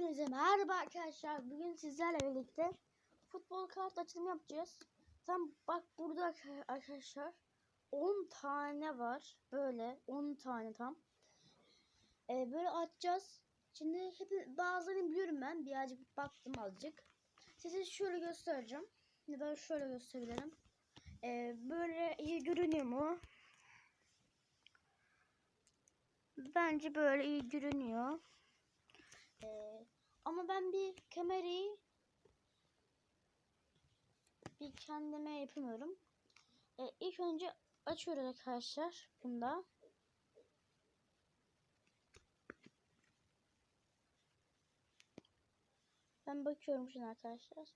Hepinize merhaba arkadaşlar. Bugün sizlerle birlikte futbol kart açılımı yapacağız. Tam bak burada arkadaşlar 10 tane var. Böyle 10 tane tam. Ee, böyle açacağız. Şimdi hep bazılarını biliyorum ben. Birazcık baktım azıcık. Size şöyle göstereceğim. Ya da şöyle gösterebilirim. Ee, böyle iyi görünüyor mu? Bence böyle iyi görünüyor. Ee, ama ben bir kamerayı bir kendime yapamıyorum. Ee, ilk önce açıyoruz arkadaşlar bunda. Ben bakıyorum şimdi arkadaşlar.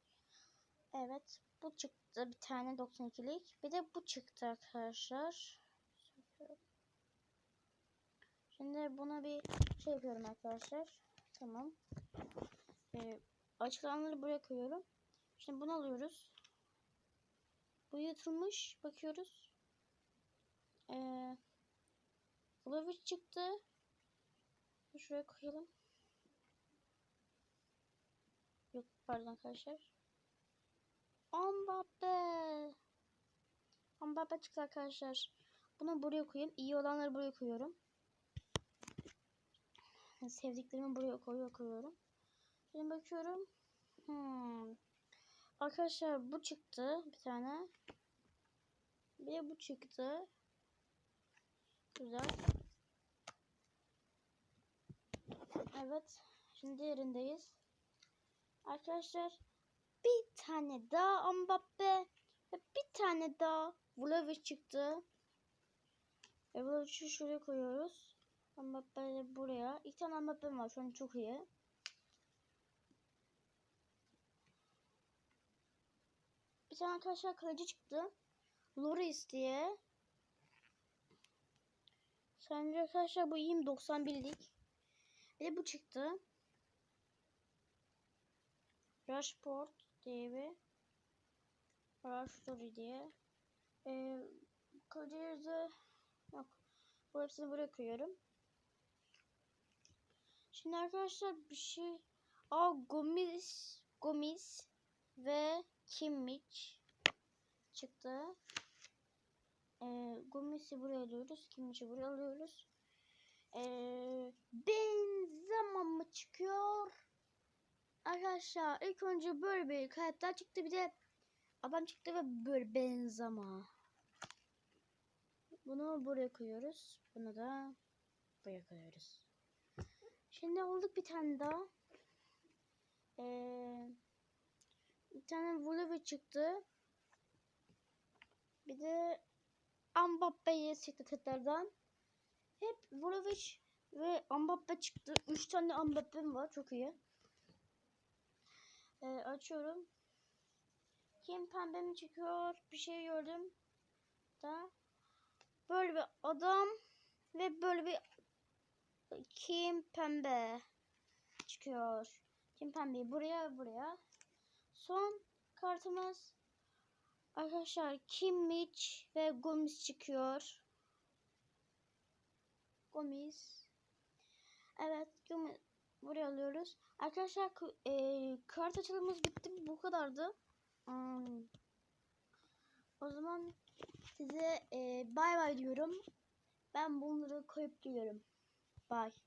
Evet bu çıktı bir tane 92'lik. Bir de bu çıktı arkadaşlar. Şimdi buna bir şey yapıyorum arkadaşlar. Tamam. Ee, buraya koyuyorum. Şimdi bunu alıyoruz. Bu yatılmış. Bakıyoruz. Ee, Vlahovic çıktı. Şuraya koyalım. Yok pardon arkadaşlar. Mbappe. Mbappe çıktı arkadaşlar. Bunu buraya koyayım. İyi olanları buraya koyuyorum. Sevdiklerimi buraya koyuyor koyuyorum. Şimdi bakıyorum. Hmm. Arkadaşlar bu çıktı bir tane. Bir bu çıktı. Güzel. Evet. Şimdi diğerindeyiz. Arkadaşlar bir tane daha Mbappe ve bir tane daha Vlahovic çıktı. Ve Vlavic'i şuraya koyuyoruz. Mbappe buraya. İki tane Mbappe var. Şu an çok iyi. Bir tane arkadaşlar kaleci çıktı. Loris diye. Sence arkadaşlar bu iyiyim 91'lik. Bir de bu çıktı. Rashford diye bir Rashford diye. Ee, kaleci yok. Bu hepsini buraya koyuyorum. Şimdi arkadaşlar bir şey Aa Gomis Gomis ve Kimmich çıktı. Ee, Gomis'i buraya alıyoruz. Kimmich'i buraya alıyoruz. Ee, Benzema mı çıkıyor? Arkadaşlar ilk önce böyle bir karakter çıktı. Bir de adam çıktı ve böyle Benzema. Bunu buraya koyuyoruz. Bunu da buraya koyuyoruz. Şimdi olduk bir tane daha. Ee, bir tane Vlahovic çıktı. Bir de Mbappe'ye çıktı tekrardan. Hep Vlahovic ve Mbappe çıktı. Üç tane Mbappe'm var. Çok iyi. Ee, açıyorum. Kim pembe mi çıkıyor? Bir şey gördüm. Da böyle bir adam ve böyle bir kim pembe çıkıyor. Kim pembe buraya buraya. Son kartımız arkadaşlar Kimmich ve Gomis çıkıyor. Gomis. Evet Gomis buraya alıyoruz. Arkadaşlar e, kart açılımımız bitti. Bu kadardı. Hmm. O zaman size e, bay bay diyorum. Ben bunları koyup geliyorum. Bye.